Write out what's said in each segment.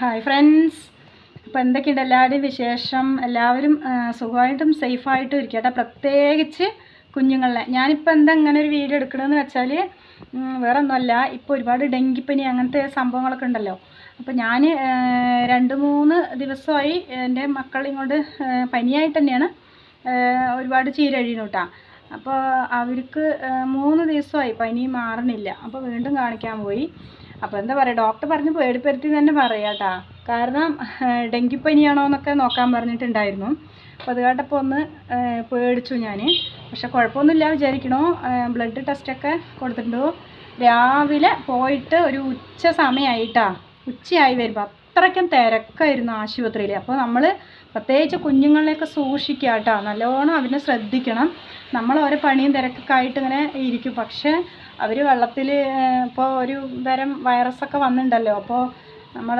Hi friends അപ്പോൾ എന്തൊക്കെയുണ്ട്? എല്ലാവരുടെയും വിശേഷം. എല്ലാവരും സുഖമായിട്ടും സേഫായിട്ടും ഇരിക്കട്ടെ. പ്രത്യേകിച്ച് കുഞ്ഞുങ്ങളെ. ഞാനിപ്പോൾ എന്താ ഇങ്ങനെ ഒരു വീഡിയോ എടുക്കണമെന്ന് വെച്ചാൽ വേറെ ഒന്നുമല്ല ഇപ്പോൾ ഒരുപാട് ഡെങ്കിപ്പനി അങ്ങനത്തെ സംഭവങ്ങളൊക്കെ ഉണ്ടല്ലോ. അപ്പോൾ ഞാൻ രണ്ട് മൂന്ന് ദിവസമായി എന്റെ മക്കൾ ഇങ്ങോട്ട് പനിയായിട്ട് തന്നെയാണ് ഒരുപാട് ചീരഴിയുന്നു കേട്ടോ അപ്പോൾ അവർക്ക് മൂന്ന് ദിവസമായി പനി മാറണില്ല. അപ്പോൾ വീണ്ടും കാണിക്കാൻ പോയി. അപ്പോൾ എന്താ പറയുക ഡോക്ടർ പറഞ്ഞ് പേടിപ്പെടുത്തി തന്നെ പറയാം കേട്ടോ കാരണം ഡെങ്കിപ്പനി ഡെങ്കിപ്പനിയാണോ എന്നൊക്കെ നോക്കാൻ പറഞ്ഞിട്ടുണ്ടായിരുന്നു. അപ്പോൾ അത് കേട്ടപ്പോൾ ഒന്ന് പേടിച്ചു ഞാൻ പക്ഷെ കുഴപ്പമൊന്നുമില്ല വിചാരിക്കണോ. ബ്ലഡ് ടെസ്റ്റൊക്കെ കൊടുത്തിട്ടുണ്ടോ രാവിലെ പോയിട്ട് ഒരു ഉച്ച സമയമായിട്ടാ ഉച്ചയായി വരുമ്പോൾ അത്രയ്ക്കും തിരക്കായിരുന്നു ആശുപത്രിയിൽ അപ്പോൾ നമ്മൾ പ്രത്യേകിച്ച് കുഞ്ഞുങ്ങളെയൊക്കെ സൂക്ഷിക്കുക കേട്ടോ നല്ലോണം അവനെ ശ്രദ്ധിക്കണം. നമ്മൾ ഓരോ പണിയും തിരക്കൊക്കെ ആയിട്ട് ഇങ്ങനെ ഇരിക്കും. പക്ഷേ അവർ വെള്ളത്തിൽ ഇപ്പോൾ ഒരു തരം വൈറസൊക്കെ വന്നിട്ടുണ്ടല്ലോ അപ്പോൾ നമ്മൾ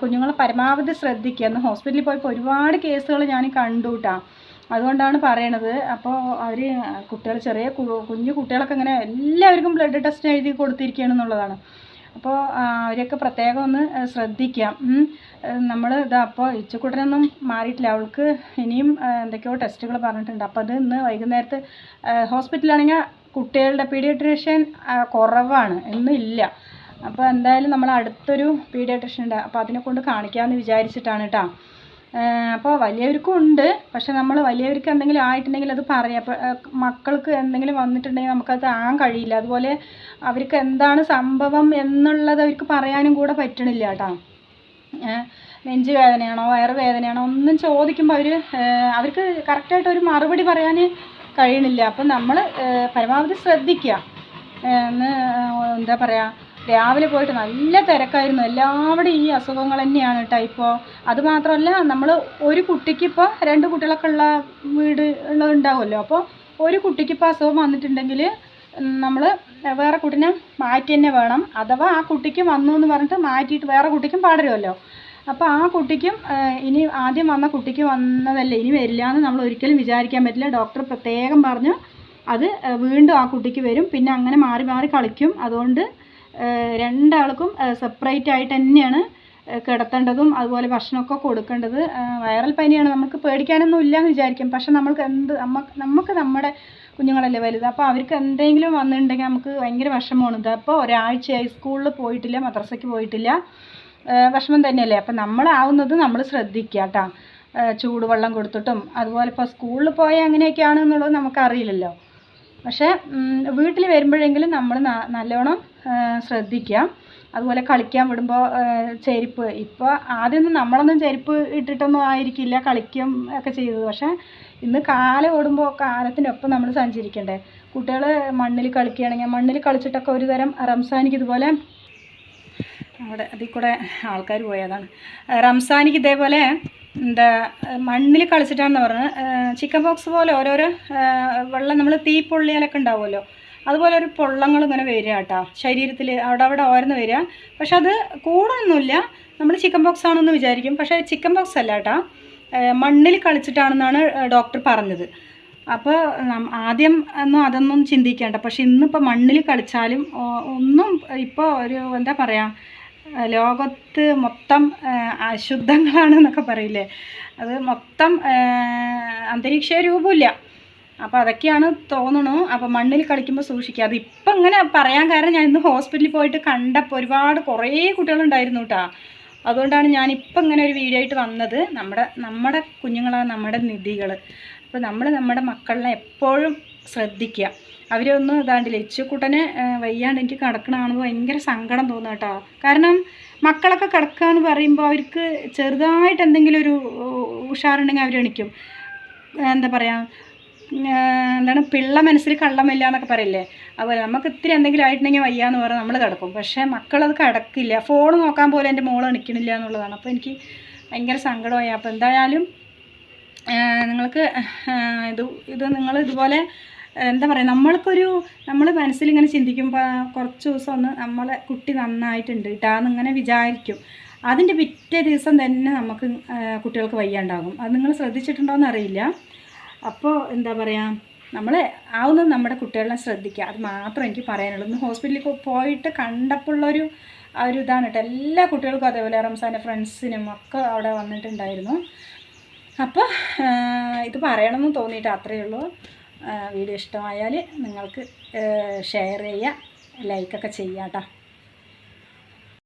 കുഞ്ഞുങ്ങൾ പരമാവധി ശ്രദ്ധിക്കുക. അന്ന് ഹോസ്പിറ്റലിൽ പോയപ്പോൾ ഒരുപാട് കേസുകൾ ഞാൻ കണ്ടു കേട്ടോ അതുകൊണ്ടാണ് പറയണത്. അപ്പോൾ അവർ കുട്ടികൾ ചെറിയ കുഞ്ഞു കുട്ടികളൊക്കെ ഇങ്ങനെ എല്ലാവർക്കും ബ്ലഡ് ടെസ്റ്റ് എഴുതി കൊടുത്തിരിക്കുകയാണെന്നുള്ളതാണ് അപ്പോൾ അവരെയൊക്കെ പ്രത്യേകം ഒന്ന് ശ്രദ്ധിക്കാം. നമ്മൾ ഇതാ അപ്പോൾ ഇച്ചുക്കുട്ടനൊന്നും മാറിയിട്ടില്ല. അവൾക്ക് ഇനിയും എന്തൊക്കെയോ ടെസ്റ്റുകൾ പറഞ്ഞിട്ടുണ്ട്. അപ്പോൾ അത് ഇന്ന് വൈകുന്നേരത്ത് ഹോസ്പിറ്റലാണെങ്കിൽ കുട്ടികളുടെ പീഡിയട്രീഷ്യൻ കുറവാണ്. എന്നില്ല അപ്പോൾ എന്തായാലും നമ്മൾ അടുത്തൊരു പീഡിയട്രീഷ്യൻ ഉണ്ട്. അപ്പോൾ അതിനെ കൊണ്ട് കാണിക്കാമെന്ന് വിചാരിച്ചിട്ടാണ് കേട്ടോ അപ്പോൾ വലിയവർക്കും ഉണ്ട്. പക്ഷെ നമ്മൾ വലിയവർക്ക് എന്തെങ്കിലും ആയിട്ടുണ്ടെങ്കിൽ അത് പറയാം. മക്കൾക്ക് എന്തെങ്കിലും വന്നിട്ടുണ്ടെങ്കിൽ നമുക്കത് താങ്ങാൻ കഴിയില്ല. അതുപോലെ അവർക്ക് എന്താണ് സംഭവം എന്നുള്ളത് അവർക്ക് പറയാനും കൂടെ പറ്റണില്ല കേട്ടോ. നെഞ്ച് വേദനയാണോ വയറുവേദനയാണോ ഒന്നും ചോദിക്കുമ്പോൾ അവർ അവർക്ക് കറക്റ്റായിട്ട് ഒരു മറുപടി പറയാൻ കഴിയണില്ല. അപ്പം നമ്മൾ പരമാവധി ശ്രദ്ധിക്കുക എന്ന് എന്താ പറയുക രാവിലെ പോയിട്ട് നല്ല തിരക്കായിരുന്നു. എല്ലാവരുടെയും ഈ അസുഖങ്ങൾ തന്നെയാണ് കേട്ടോ ഇപ്പോൾ അത് മാത്രമല്ല നമ്മൾ ഒരു കുട്ടിക്കിപ്പോൾ രണ്ട് കുട്ടികളൊക്കെ ഉള്ള വീട് ഉള്ളതുണ്ടാവുമല്ലോ. അപ്പോൾ ഒരു കുട്ടിക്കിപ്പോൾ അസുഖം വന്നിട്ടുണ്ടെങ്കിൽ നമ്മൾ വേറെ കുട്ടിനെ മാറ്റി തന്നെ വേണം. അഥവാ ആ കുട്ടിക്ക് വന്നു എന്ന് പറഞ്ഞിട്ട് മാറ്റിയിട്ട് വേറെ കുട്ടിക്കും പാടരുമല്ലോ. അപ്പോൾ ആ കുട്ടിക്കും ഇനി ആദ്യം വന്ന കുട്ടിക്ക് വന്നതല്ല ഇനി വരില്ല എന്ന് നമ്മൾ ഒരിക്കലും വിചാരിക്കാൻ പറ്റില്ല. ഡോക്ടർ പ്രത്യേകം പറഞ്ഞു അത് വീണ്ടും ആ കുട്ടിക്ക് വരും. പിന്നെ അങ്ങനെ മാറി മാറി കളിക്കും. അതുകൊണ്ട് രണ്ടാൾക്കും സെപ്പറേറ്റ് ആയിട്ട് തന്നെയാണ് കിടത്തേണ്ടതും അതുപോലെ ഭക്ഷണമൊക്കെ കൊടുക്കേണ്ടത്. വൈറൽ പനിയാണ് നമുക്ക് പേടിക്കാനൊന്നും ഇല്ല എന്ന് വിചാരിക്കും. പക്ഷെ നമ്മൾക്ക് എന്ത് നമുക്ക് നമ്മുടെ കുഞ്ഞുങ്ങളല്ലേ വലുത്. അപ്പോൾ അവർക്ക് എന്തെങ്കിലും വന്നിട്ടുണ്ടെങ്കിൽ നമുക്ക് ഭയങ്കര വിഷമമാണ്. ഇത് അപ്പോൾ ഒരാഴ്ചയായി സ്കൂളിൽ പോയിട്ടില്ല മദ്രസയ്ക്ക് പോയിട്ടില്ല. വിഷമം തന്നെയല്ലേ? അപ്പം നമ്മളാവുന്നത് നമ്മൾ ശ്രദ്ധിക്കുക കേട്ടോ. ചൂടുവെള്ളം കൊടുത്തിട്ടും അതുപോലെ ഇപ്പോൾ സ്കൂളിൽ പോയാൽ അങ്ങനെയൊക്കെയാണെന്നുള്ളത് നമുക്കറിയില്ലല്ലോ. പക്ഷേ വീട്ടിൽ വരുമ്പോഴെങ്കിലും നമ്മൾ നല്ലോണം ശ്രദ്ധിക്കുക. അതുപോലെ കളിക്കാൻ വിടുമ്പോൾ ചെരുപ്പ്. ഇപ്പോൾ ആദ്യമൊന്നും നമ്മളൊന്നും ചെരുപ്പ് ഇട്ടിട്ടൊന്നും ആയിരിക്കില്ല കളിക്കും ഒക്കെ ചെയ്തത്. പക്ഷേ ഇന്ന് കാലം ഓടുമ്പോൾ കാലത്തിനൊപ്പം നമ്മൾ സഞ്ചരിക്കണ്ടേ. കുട്ടികൾ മണ്ണിൽ കളിക്കുകയാണെങ്കിൽ മണ്ണിൽ കളിച്ചിട്ടൊക്കെ ഒരു തരം റംസാനിക്ക് ഇതുപോലെ അവിടെ അതിൽ കൂടെ ആൾക്കാർ പോയതാണ് റംസാനിക്ക് ഇതേപോലെ എന്താ മണ്ണിൽ കളിച്ചിട്ടാണെന്ന് പറഞ്ഞ് ചിക്കൻ ബോക്സ് പോലെ ഓരോരോ വെള്ളം നമ്മൾ തീ പൊള്ളിയാലൊക്കെ ഉണ്ടാവുമല്ലോ. അതുപോലെ ഒരു പൊള്ളങ്ങൾ ഇങ്ങനെ വരിക കേട്ടോ. ശരീരത്തിൽ അവിടെ അവിടെ ഓരോന്ന് വരിക. പക്ഷെ അത് കൂടൊന്നുമില്ല. നമ്മൾ ചിക്കൻ ബോക്സ് ആണെന്ന് വിചാരിക്കും. പക്ഷേ ചിക്കൻ ബോക്സ് അല്ല കേട്ടോ. മണ്ണിൽ കളിച്ചിട്ടാണെന്നാണ് ഡോക്ടർ പറഞ്ഞത്. അപ്പോൾ ആദ്യം ഒന്നും അതൊന്നും ചിന്തിക്കേണ്ട. പക്ഷെ ഇന്നിപ്പോൾ മണ്ണിൽ കളിച്ചാലും ഒന്നും ഇപ്പോൾ ഒരു എന്താ പറയുക ലോകത്ത് മൊത്തം അശുദ്ധങ്ങളാണെന്നൊക്കെ പറയില്ലേ? അത് മൊത്തം അന്തരീക്ഷ രൂപമില്ല അപ്പോൾ അതൊക്കെയാണ് തോന്നണു. അപ്പോൾ മണ്ണിൽ കളിക്കുമ്പോൾ സൂക്ഷിക്കുക. അത് ഇപ്പം ഇങ്ങനെ പറയാൻ കാരണം ഞാൻ ഇന്ന് ഹോസ്പിറ്റലിൽ പോയിട്ട് കണ്ടപ്പോൾ ഒരുപാട് കുറേ കുട്ടികളുണ്ടായിരുന്നു കേട്ടോ അതുകൊണ്ടാണ് ഞാൻ ഇപ്പം ഇങ്ങനെ ഒരു വീഡിയോ ആയിട്ട് വന്നത്. നമ്മുടെ നമ്മുടെ കുഞ്ഞുങ്ങളാണ് നമ്മുടെ നിധികൾ അപ്പോൾ നമ്മൾ നമ്മുടെ മക്കളെ എപ്പോഴും ശ്രദ്ധിക്കുക. അവരൊന്നും ഇതാണ്ടില്ല ഇച്ചുക്കുട്ടനെ വയ്യാണ്ട് എനിക്ക് കിടക്കണമാണെന്ന് ഭയങ്കര സങ്കടം തോന്നുക കേട്ടോ കാരണം മക്കളൊക്കെ കിടക്കുക എന്ന് പറയുമ്പോൾ അവർക്ക് ചെറുതായിട്ട് എന്തെങ്കിലും ഒരു ഉഷാറുണ്ടെങ്കിൽ അവർ എണിക്കും. എന്താ പറയുക എന്താണ് പിള്ള മനസ്സിൽ കള്ളമില്ല എന്നൊക്കെ പറയില്ലേ? അതുപോലെ നമുക്ക് ഇത്തിരി എന്തെങ്കിലും ആയിട്ടുണ്ടെങ്കിൽ വയ്യാന്ന് പറഞ്ഞാൽ നമ്മൾ കിടക്കും. പക്ഷേ മക്കളത് കിടക്കില്ല. ഫോൺ നോക്കാൻ പോലും എന്റെ മോൾ നിൽക്കണില്ല എന്നുള്ളതാണ്. അപ്പോൾ എനിക്ക് ഭയങ്കര സങ്കടമായി. അപ്പോൾ എന്തായാലും നിങ്ങൾക്ക് ഇത് ഇത് നിങ്ങൾ ഇതുപോലെ എന്താ പറയുക നമ്മൾക്കൊരു നമ്മൾ മനസ്സിലിങ്ങനെ ചിന്തിക്കുമ്പോൾ കുറച്ച് ദിവസം ഒന്ന് നമ്മളെ കുട്ടി നന്നായിട്ടുണ്ട് കേട്ടാന്ന് ഇങ്ങനെ വിചാരിക്കും. അതിന്റെ പിറ്റേ ദിവസം തന്നെ നമുക്ക് കുട്ടികൾക്ക് വയ്യാണ്ടാകും. അത് നിങ്ങൾ ശ്രദ്ധിച്ചിട്ടുണ്ടോയെന്ന് അറിയില്ല. അപ്പോൾ എന്താ പറയുക നമ്മൾ ആവുന്നത് നമ്മുടെ കുട്ടികളെ ശ്രദ്ധിക്കുക അത് മാത്രം എനിക്ക് പറയാനുള്ളൂ. ഇന്ന് ഹോസ്പിറ്റലിൽ പോയിട്ട് കണ്ടപ്പോഴുള്ളൊരു ആ ഒരു ഇതാണ് കേട്ടോ. എല്ലാ കുട്ടികൾക്കും അതേപോലെ റംസാന്റെ ഫ്രണ്ട്സിനും ഒക്കെ അവിടെ വന്നിട്ടുണ്ടായിരുന്നു. അപ്പോൾ ഇത് പറയണമെന്ന് തോന്നിയിട്ട് അത്രയേ ഉള്ളൂ. വീഡിയോ ഇഷ്ടമായാൽ നിങ്ങൾക്ക് ഷെയർ ചെയ്യുക ലൈക്കൊക്കെ ചെയ്യാം കേട്ടോ.